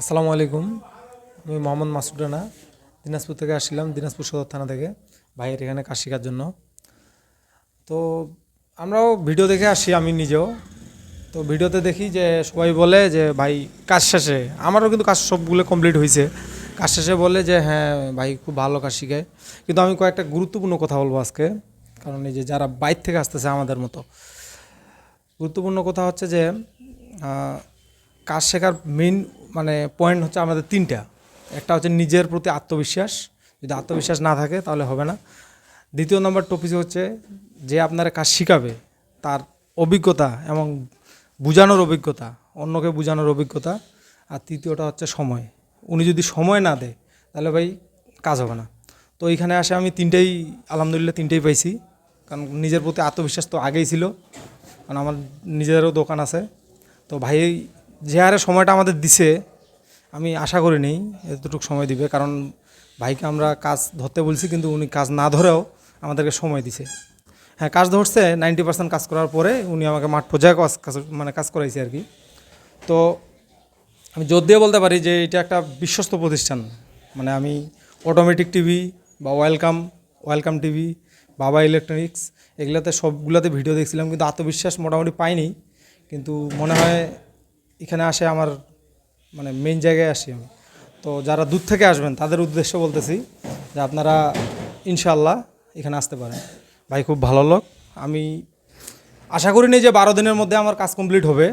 আসসালামু আলাইকুম। আমি মোহাম্মদ মাসুদ রানা, দিনাজপুর থেকে আসছিলাম, দিনাজপুর সদর থানা থেকে, ভাইয়ের এখানে কাজ শেখার জন্য। তো আমরাও ভিডিও দেখে আসি, আমি নিজেও। তো ভিডিওতে দেখি যে সবাই বলে যে, ভাই, কাজ শেষে। আমারও কিন্তু কাজ সবগুলো কমপ্লিট হয়েছে কাজ শেষে বলে যে হ্যাঁ ভাই, খুব ভালো কাজ শিখায়। কিন্তু আমি কয়েকটা গুরুত্বপূর্ণ কথা বলব আজকে। কারণ এই যে যারা বাইর থেকে আসতেছে আমাদের মতো। গুরুত্বপূর্ণ কথা হচ্ছে যে কাজ শেখার মেইন মানে পয়েন্ট হচ্ছে আমাদের তিনটা। একটা হচ্ছে নিজের প্রতি আত্মবিশ্বাস। যদি আত্মবিশ্বাস না থাকে তাহলে হবে না। দ্বিতীয় নম্বর টপিক হচ্ছে যে আপনার কাজ শিখাবে, তার অভিজ্ঞতা এবং বোঝানোর অভিজ্ঞতা, অন্যকে বোঝানোর অভিজ্ঞতা। আর তৃতীয়টা হচ্ছে সময়। উনি যদি সময় না দেয়, তাহলে ভাই কাজ হবে না। তো এইখানে আসে আমি তিনটেই, আলহামদুলিল্লাহ তিনটেই পাইছি। কারণ নিজের প্রতি আত্মবিশ্বাস তো আগেই ছিল। কারণ আমার নিজেরও দোকান আছে। তো ভাই যে হারে সময়টা আমাদের দিছে আমি আশা করি করিনি এতটুকু সময় দিবে। কারণ ভাইকে আমরা কাজ ধরতে বলছি, কিন্তু উনি কাজ না ধরেও আমাদেরকে সময় দিছে। হ্যাঁ কাজ ধরছে, নাইনটি পার্সেন্ট কাজ করার পরে উনি আমাকে মাঠ পর্যায়ে কাজ- মানে কাজ করাইছে আর কি। তো আমি জোর দিয়ে বলতে পারি যে এটা একটা বিশ্বস্ত প্রতিষ্ঠান। মানে আমি অটোমেটিক টিভি বা welcome welcome TV Baba electronics এগুলোতে সবগুলোতে ভিডিও দেখছিলাম, কিন্তু আত্মবিশ্বাস মোটামুটি পাইনি। কিন্তু মনে হয় এখানে আসে আমার মানে মেইন জায়গায় আসি আমি। তো যারা দূর থেকে আসবেন তাদের উদ্দেশ্য বলতেছি যে আপনারা ইনশাল্লাহ এখানে আসতে পারেন। ভাই খুব ভালো লোক। আমি আশা করিনি যে বারো দিনের মধ্যে আমার কাজ কমপ্লিট হবে।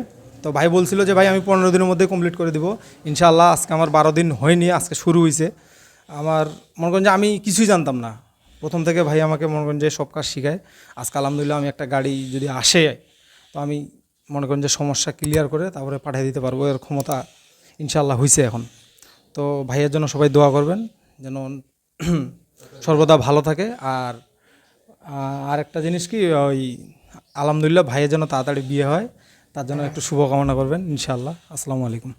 তো ভাই বলছিল যে ভাই আমি পনেরো দিনের মধ্যে কমপ্লিট করে দিব। ইনশাল্লাহ আজকে আমার বারো দিন হয়নি আজকে শুরু হয়েছে আমার মনে করেন যে আমি কিছুই জানতাম না। প্রথম থেকে ভাই আমাকে মনে করেন যে সব কাজ শিখায়। আজকে আলহামদুলিল্লাহ আমি একটা গাড়ি যদি আসে তো আমি মনে করেন যে সমস্যা ক্লিয়ার করে তারপরে পাঠিয়ে দিতে পারব। এর ক্ষমতা ইনশাআল্লাহ হয়েছে এখন। তো ভাইয়ের জন্য সবাই দোয়া করবেন, যেন সর্বদা ভালো থাকে। আর আর একটা জিনিস কি, ওই আলহামদুলিল্লাহ ভাইয়ের জন্য তাড়াতাড়ি বিয়ে হয়, তার জন্য একটু শুভকামনা করবেন ইনশাল্লাহ আসসালামু আলাইকুম।